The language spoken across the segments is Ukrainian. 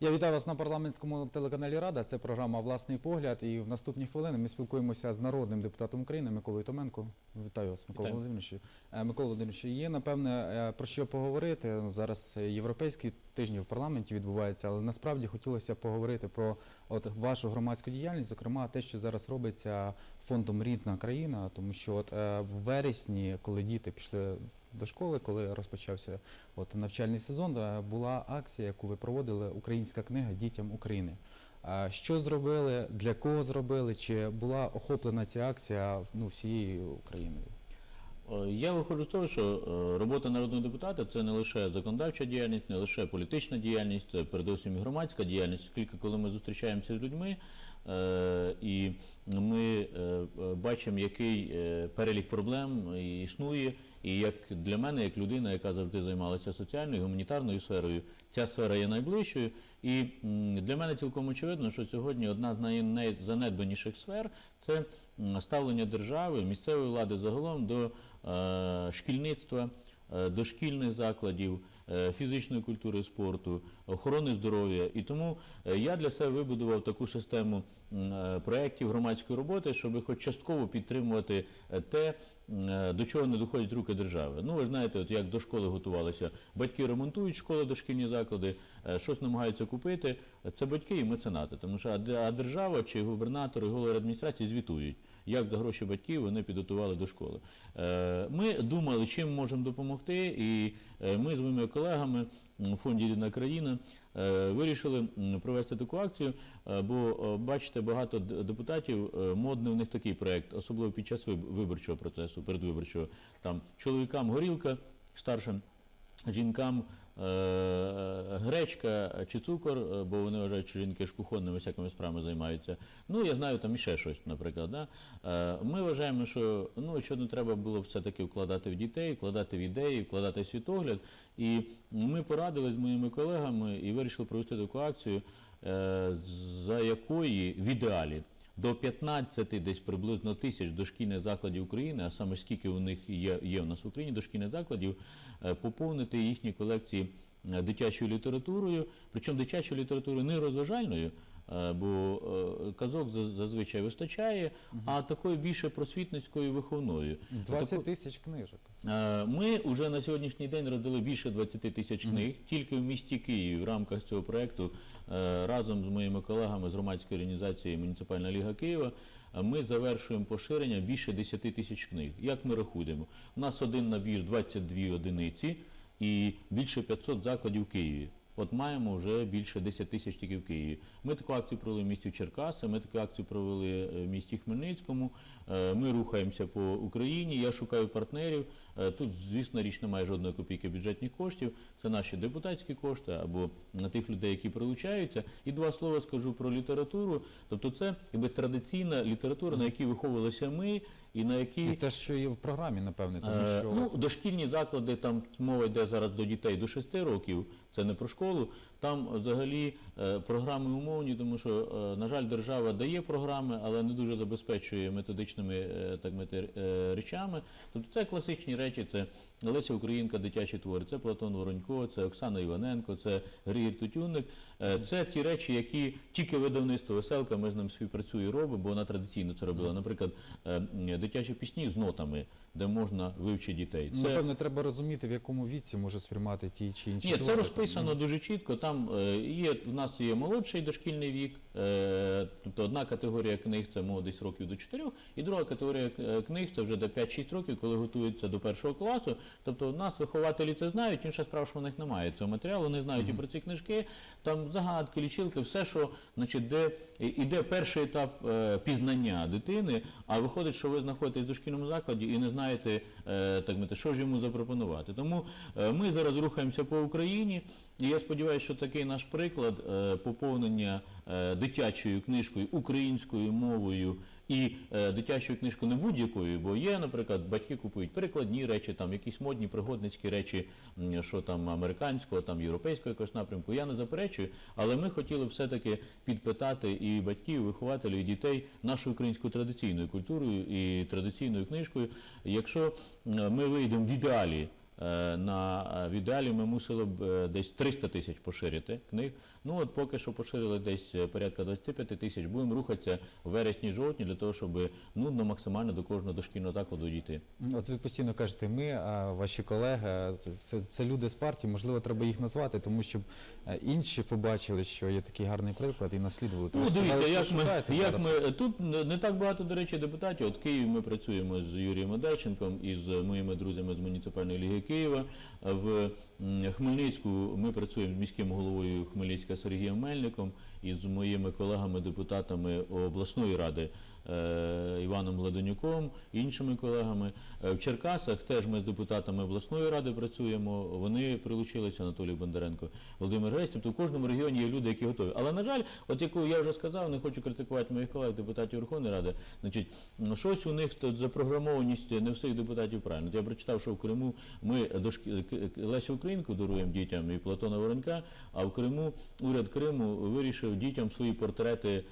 Я вітаю вас на парламентському телеканалі Рада. Це програма Власний погляд. І в наступні хвилини ми спілкуємося з народним депутатом України Миколою Томенко. Вітаю вас, Микола. Володимирович. Е, Микола Володимирович, є напевне е, про що поговорити. Зараз європейські тижні в парламенті відбуваються, але насправді хотілося поговорити про от вашу громадську діяльність, зокрема те, що зараз робиться фондом Рідна країна, тому що от е, в вересні, коли діти пішли до школи, коли розпочався от навчальний сезон, е, була акція, яку ви проводили Українська книга дітям України. Що зробили, для кого зробили? Чи була охоплена ця акція ну, всією Україною? Е, Я виходжу з того, що е, робота народного депутата це не лише законодавча діяльність, не лише політична діяльність, це передусім і громадська діяльність, оскільки коли ми зустрічаємося з людьми і ми бачимо, який перелік проблем існує, і як для мене, як людина, яка завжди займалася соціальною, гуманітарною сферою, ця сфера є найближчою. І для мене цілком очевидно, що сьогодні одна з найзанедбаніших сфер це ставлення держави, місцевої влади загалом до е, шкільництва, е, дошкільних закладів, е, фізичної культури спорту, охорони здоров'я. І тому е, я для себе вибудував таку систему е, проєктів громадської роботи, щоб хоч частково підтримувати е, те, е, до чого не доходять руки держави. Ну, ви знаєте, от як до школи готувалися. Батьки ремонтують школи, дошкільні заклади, е, щось намагаються купити. Це батьки і меценати. Тому що а держава чи губернатори, голови адміністрації звітують, як за гроші батьків вони підготували до школи. Е, Ми думали, чим можемо допомогти, і е, ми з моїми колегами в фонді Рідна країна е, вирішили провести таку акцію, бо бачите, багато депутатів модний у них такий проект, особливо під час виборчого процесу, передвиборчого. Там чоловікам горілка старшим. Жінкам гречка чи цукор, е, бо вони вважають, що жінки ж кухонними всякими справами займаються. Ну, я знаю там іще щось, наприклад. Да? Е, Ми вважаємо, що ну, що не треба було все-таки вкладати в дітей, вкладати в ідеї, вкладати в світогляд. І ми порадили з моїми колегами і вирішили провести таку акцію, е, за якої в ідеалі до 15 десь приблизно тисяч дошкільних закладів України, а саме скільки у них є, є в нас в Україні дошкільних закладів, е, поповнити їхні колекції е, дитячою літературою, причому дитячою літературою не розважальною, бо е, казок за- зазвичай вистачає, а такою більше просвітницькою виховною. 20 тисяч книжок. Е, Ми вже на сьогоднішній день роздали більше 20 тисяч книг. Тільки в місті Києві в рамках цього проєкту е, разом з моїми колегами з громадської організації Муніципальна ліга Києва е, ми завершуємо поширення більше 10 тисяч книг. Як ми рахуємо? У нас один набір 22 одиниці і більше 500 закладів в Києві. От маємо вже більше 10 тисяч тільки в Києві. Ми таку акцію провели в місті Черкаси, ми таку акцію провели е, в місті Хмельницькому. Е, Ми рухаємося по Україні. Я шукаю партнерів. Е, Тут, звісно, річ немає жодної копійки бюджетних коштів. Це наші депутатські кошти або на тих людей, які прилучаються. І два слова скажу про літературу. Тобто, це якби традиційна література, на якій виховувалися ми, і на якій І те, що є в програмі, напевне, тому що Ну, дошкільні заклади, там мова йде зараз до дітей до 6 років, це не про школу. Там взагалі е, програми умовні, тому що, е, на жаль, держава дає програми, але не дуже забезпечує методичними е, так е, речами. Тобто це класичні речі, це Леся Українка, дитячі твори, це Платон Воронько, це Оксана Іваненко, це Григір Тутюнник. Е, Це ті речі, які тільки видавництво веселка, ми з ним співпрацює робимо, бо вона традиційно це робила. Наприклад, дитячі пісні з нотами, де можна вивчити дітей. Це напевне треба розуміти, в якому віці може сприймати ті чи інші ні, це розписано дуже чітко. Там е, є у нас є молодший дошкільний вік, тобто одна категорія книг це мова десь років до 4, і друга категорія е, книг це вже до 5-6 років, коли готуються до першого класу. Тобто у нас вихователі це знають, інша справа, що в них немає цього матеріалу, вони знають і про ці книжки, там загадки, лічилки, все, що значить, де іде перший етап е, пізнання дитини, а виходить, що ви знаходитесь в дошкільному закладі і не знаєте, е, так що ж йому запропонувати. Тому е, ми зараз рухаємося по Україні, і я сподіваюся, що такий наш приклад е, поповнення е, дитячою книжкою українською мовою і е, дитячою книжкою не будь-якою, бо є, наприклад, батьки купують перекладні речі, там якісь модні пригодницькі речі, що там американського, там європейського якогось напрямку. Я не заперечую, але ми хотіли все-таки підпитати і батьків, і вихователів, і дітей нашою українською традиційною культурою і традиційною книжкою. Якщо ми вийдемо в ідеалі. Е, На е, в ідеалі ми мусили б е, десь 300 тисяч поширити книг. Ну от поки що поширили десь порядка 25 тисяч. Будемо рухатися в вересні-жовтні для того, щоб нудно максимально до кожного дошкільного закладу дійти. От ви постійно кажете, ми, а ваші колеги, це, це, це люди з партії, можливо, треба їх назвати, тому щоб інші побачили, що є такий гарний приклад і наслідували. Ну, дивіться, як ми, як зараз. ми тут не так багато, до речі, депутатів. От в Києві ми працюємо з Юрієм Одейченком і з моїми друзями з муніципальної ліги Києва. В Хмельницьку ми працюємо з міським головою Хмельницька Сергієм Мельником і з моїми колегами-депутатами обласної ради. Е, Іваном Ладонюком, іншими колегами. Е, В Черкасах теж ми з депутатами обласної ради працюємо. Вони прилучилися, Анатолій Бондаренко, Володимир Грець. Тобто в кожному регіоні є люди, які готові. Але, на жаль, от яку я вже сказав, не хочу критикувати моїх колег, депутатів Верховної Ради. Значить, щось у них тут запрограмованість не всіх депутатів правильно. Я прочитав, що в Криму ми дошки... к- к- Лесю Українку даруємо дітям і Платона Воронька, а в Криму уряд Криму вирішив дітям свої портрети е,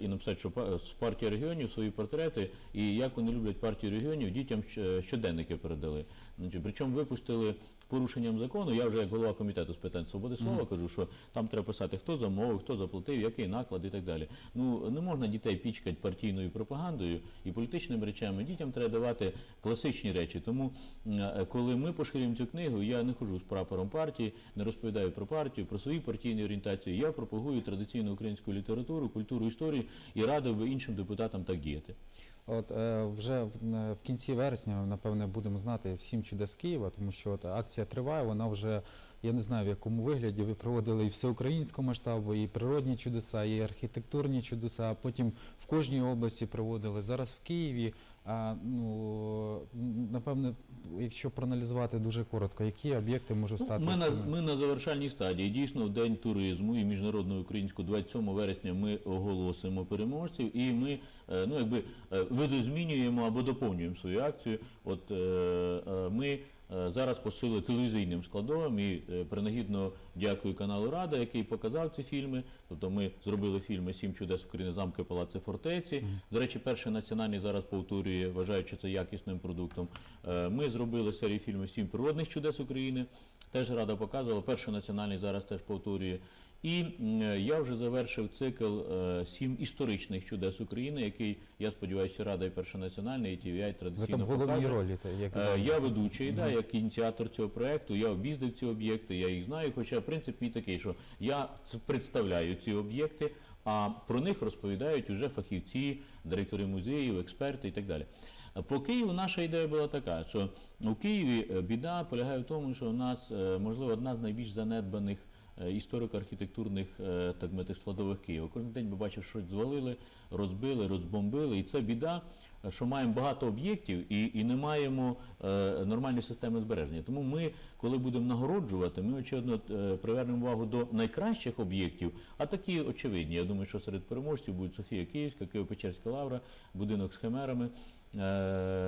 і написати, що партії регіонів свої портрети, і як вони люблять партію регіонів, дітям щ- щоденники передали. Значить, причому випустили порушенням закону. Я вже як голова комітету з питань свободи слова кажу, що там треба писати, хто замовив, хто заплатив, який наклад і так далі. Ну не можна дітей пічкати партійною пропагандою і політичними речами. Дітям треба давати класичні речі. Тому е, коли ми поширюємо цю книгу, я не хожу з прапором партії, не розповідаю про партію, про свої партійні орієнтації. Я пропагую традиційну українську літературу, культуру, історію і радив би іншим депутатам так діяти. От е, вже в, в кінці вересня, напевне, будемо знати всім чудес Києва, тому що от акція триває, вона вже я не знаю в якому вигляді. Ви проводили і всеукраїнського масштабу, і природні чудеса, і архітектурні чудеса. а Потім в кожній області проводили. Зараз в Києві. А, ну, напевне, якщо проаналізувати дуже коротко, які об'єкти можуть Ну, стати ми, на, ми на завершальній стадії. Дійсно, в День туризму і міжнародного українського 27 вересня ми оголосимо переможців і ми е, ну, якби, е, видозмінюємо або доповнюємо свою акцію. От е, ми зараз посили телевізійним складовим і е, принагідно дякую каналу Рада, який показав ці фільми. Тобто ми зробили фільми Сім чудес України, замки, палаци, фортеці. До речі, перший національний зараз повторює, вважаючи це якісним продуктом. Е, Ми зробили серію фільмів Сім природних чудес України. Теж рада показувала. Перший національний зараз теж повторює. І я вже завершив цикл е, сім історичних чудес України, який я сподіваюся, рада і перший національний і TVI Ви традиційно там в ролі, як Е, Я ведучий, да, як ініціатор цього проекту, я об'їздив ці об'єкти, я їх знаю. Хоча принцип мій такий, що я представляю ці об'єкти, а про них розповідають уже фахівці, директори музеїв, експерти і так далі. По Києву наша ідея була така, що у Києві е, біда полягає в тому, що у нас можливо одна з найбільш занедбаних історико-архітектурних е, так мовити, складових Києва. Кожен день ми бачимо, що звалили, розбили, розбомбили, і це біда, е, що маємо багато об'єктів і, і не маємо е, нормальної системи збереження. Тому ми, коли будемо нагороджувати, ми очевидно е, привернемо увагу до найкращих об'єктів, а такі очевидні. Я думаю, що серед переможців будуть Софія Київська, Києво-Печерська лавра, будинок з химерами. Е,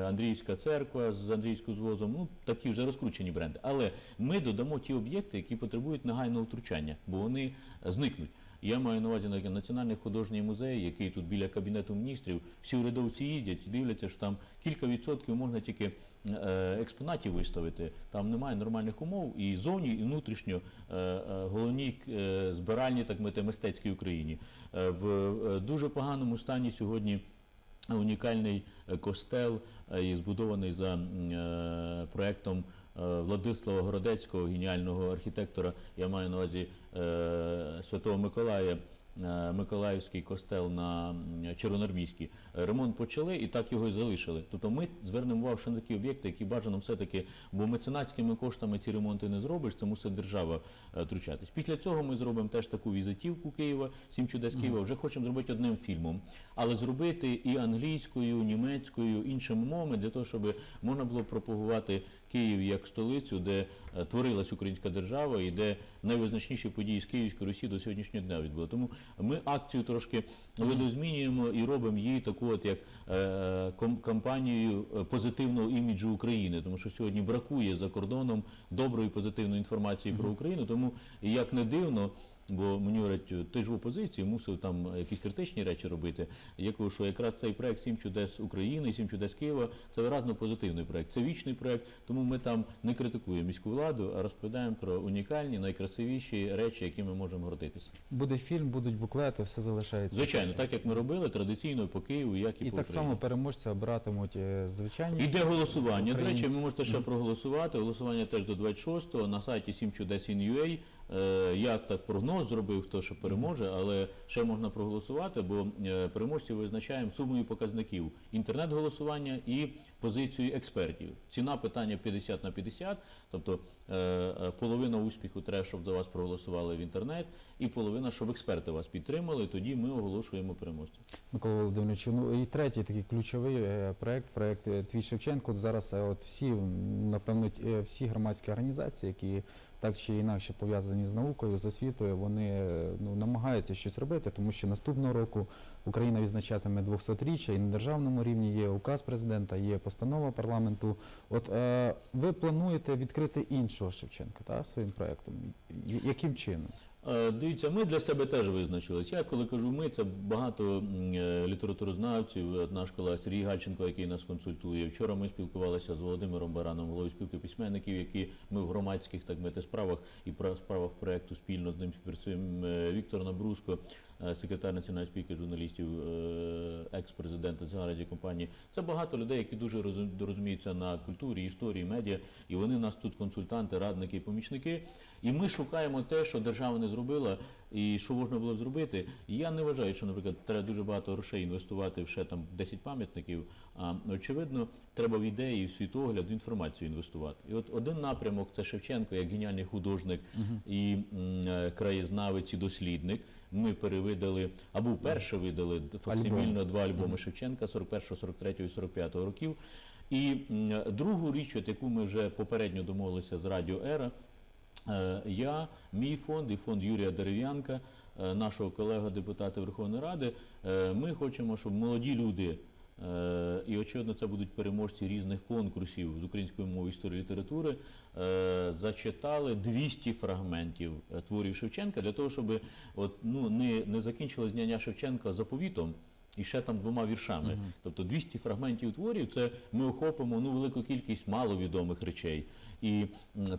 Андріївська церква з Андрійською звозом, ну такі вже розкручені бренди. Але ми додамо ті об'єкти, які потребують нагайного втручання, бо вони зникнуть. Я маю на увазі на- Національний художній музей, який тут біля кабінету міністрів. Всі урядовці їздять і дивляться, що там кілька відсотків можна тільки е, експонатів виставити. Там немає нормальних умов і зовні, і внутрішньо е, головній е, збиральні, так мовити, мистецькій Україні. В дуже поганому стані сьогодні унікальний е, костел, е, збудований за е, проектом е, Владислава Городецького, геніального архітектора. Я маю на увазі Святого Миколая. Е, Миколаївський костел на. Е, Ремонт почали і так його і залишили. Тобто ми звернемо увагу ще на такі об'єкти, які бажано все-таки, бо меценатськими коштами ці ремонти не зробиш, це мусить держава е, втручатись. Після цього ми зробимо теж таку візитівку Києва, сім чудес Києва. Вже хочемо зробити одним фільмом, але зробити і англійською, німецькою, іншими мовами для того, щоб можна було пропагувати Київ як столицю, де е, творилась українська держава і де найвизначніші події з Київської Русі до сьогоднішнього дня відбули. Тому ми акцію трошки видозмінюємо і робимо її таку, от як е, кампанією е, позитивного іміджу України, тому що сьогодні бракує за кордоном доброї позитивної інформації про Україну. Тому як не дивно. Бо мені говорять, ти ж в опозиції мусив там якісь критичні речі робити. Я кажу, що якраз цей проект Сім чудес України, Сім чудес Києва це виразно позитивний проект. Це вічний проект, тому ми там не критикуємо міську владу, а розповідаємо про унікальні, найкрасивіші речі, які ми можемо гордитися. Буде фільм, будуть буклети, все залишається. Звичайно, так як ми робили традиційно по Києву, як і, І по так Україні. само переможця обиратимуть е, звичайні. Іде голосування. До речі, Українці. ви можете ще проголосувати. Голосування теж до 26-го на сайті 7чудес.in.ua. Е, Я так прогноз зробив, хто що переможе, але ще можна проголосувати, бо е, переможців визначаємо сумою показників інтернет-голосування і позицію експертів. Ціна питання 50 на 50, тобто е, е, половина успіху треба, щоб до вас проголосували в інтернет, і половина, щоб експерти вас підтримали. Тоді ми оголошуємо переможця. Микола Володимирович, ну і третій такий ключовий е, проект, проект е, Твій Шевченко. Зараз е, от всі, напевно, е, всі громадські організації, які так чи інакше пов'язані з наукою, з освітою, вони ну, намагаються щось робити, тому що наступного року Україна відзначатиме 200-річчя і на державному рівні є указ президента, є постанова парламенту. От е, ви плануєте відкрити іншого Шевченка та, своїм проектом? Яким чином? Е, Дивіться, ми для себе теж визначились. Я коли кажу ми, це багато е, літературознавців, наш колега Сергій Гальченко, який нас консультує. Вчора ми спілкувалися з Володимиром Бараном, головою спілки письменників, які ми в громадських так мити справах і справах проекту спільно з ним співпрацюємо. Е, Віктор Набруско, е, секретар національної спілки журналістів, е, екс-президент Національної радіокомпанії. Це багато людей, які дуже розуміються на культурі, історії, медіа, і вони нас тут консультанти, радники і помічники. І ми шукаємо те, що держава не зробила, і що можна було б зробити. І я не вважаю, що, наприклад, треба дуже багато грошей інвестувати в ще там 10 пам'ятників. А очевидно, треба в ідеї, в світогляд, в інформацію інвестувати. І от один напрямок це Шевченко, як геніальний художник і м, е, краєзнавець і дослідник. Ми перевидали або вперше видали факсимільно два альбоми Шевченка 41, 43 і 45 років. І другу річ, от яку ми вже попередньо домовилися з Радіо Ера, Е, Я, мій фонд і фонд Юрія Дерев'янка, е, нашого колега депутата Верховної Ради, е, ми хочемо, щоб молоді люди, і очевидно, це будуть переможці різних конкурсів з української мови, історії, літератури, е, зачитали 200 фрагментів е, творів Шевченка для того, щоб от, ну, не, не закінчилось знання Шевченка заповітом. І ще там двома віршами. Тобто 200 фрагментів творів це ми охопимо ну, велику кількість маловідомих речей. І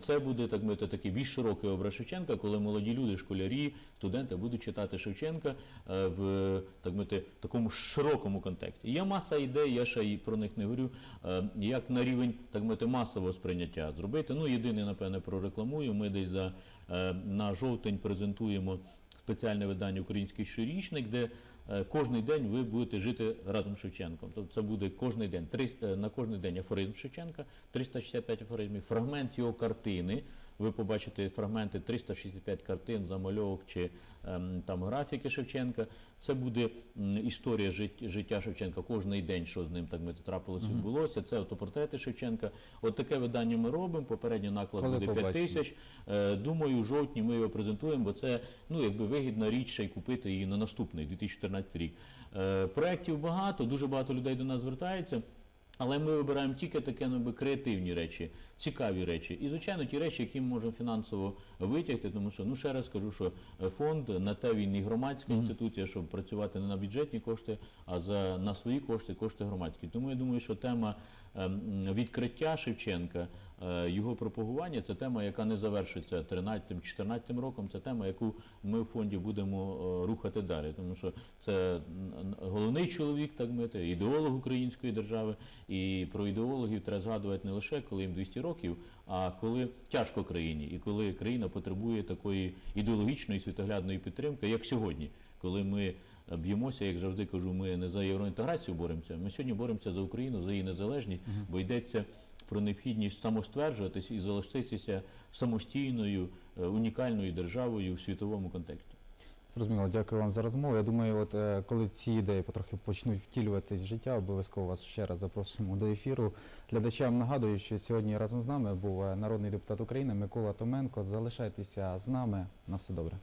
це буде так мовити, такий більш широкий образ Шевченка, коли молоді люди, школярі, студенти будуть читати Шевченка е, в так мовити, такому широкому контексті. Є маса ідей, я ще і про них не говорю, е, як на рівень так мовити, масового сприйняття зробити. Ну, єдине, напевне, прорекламую. Ми десь за е, на жовтень презентуємо спеціальне видання Український щорічник, де кожний день ви будете жити разом з Шевченком. Тобто це буде кожний день, три, е, на кожний день афоризм Шевченка, 365 афоризмів, фрагмент його картини. Ви побачите фрагменти 365 картин, замальовок чи ем, там графіки Шевченка. Це буде історія жит- життя Шевченка кожний день, що з ним так мити трапилося, відбулося. Це автопортрети Шевченка. От таке видання ми робимо. Попередній наклад Коли буде 5 тисяч. Е, Думаю, в жовтні ми його презентуємо, бо це ну якби вигідна річ ще й купити її на наступний 2014 рік. Е, Проєктів багато, дуже багато людей до нас звертається. Але ми вибираємо тільки таке ну, креативні речі, цікаві речі. І, звичайно, ті речі, які ми можемо фінансово витягти, тому що, ну ще раз кажу, що е, фонд на те він і громадська інституція, щоб працювати не на бюджетні кошти, а за на свої кошти, кошти громадські. Тому я думаю, що тема ем, відкриття Шевченка, його пропагування це тема, яка не завершиться 13-14 роком. Це тема, яку ми в фонді будемо е, рухати далі, тому що це головний чоловік, так мити, ідеолог української держави. І про ідеологів треба згадувати не лише коли їм 200 років, а коли тяжко країні, і коли країна потребує такої ідеологічної світоглядної підтримки, як сьогодні, коли ми е, б'ємося, як завжди кажу, ми не за євроінтеграцію боремося. Ми сьогодні боремося за Україну, за її незалежність, бо йдеться про необхідність самостверджуватись і залишитися самостійною, е, унікальною державою в світовому контексті. Зрозуміло, дякую вам за розмову. Я думаю, от е, коли ці ідеї потрохи почнуть втілюватись в життя, обов'язково вас ще раз запросимо до ефіру. Глядачам нагадую, що сьогодні разом з нами був е, народний депутат України Микола Томенко. Залишайтеся з нами. На все добре.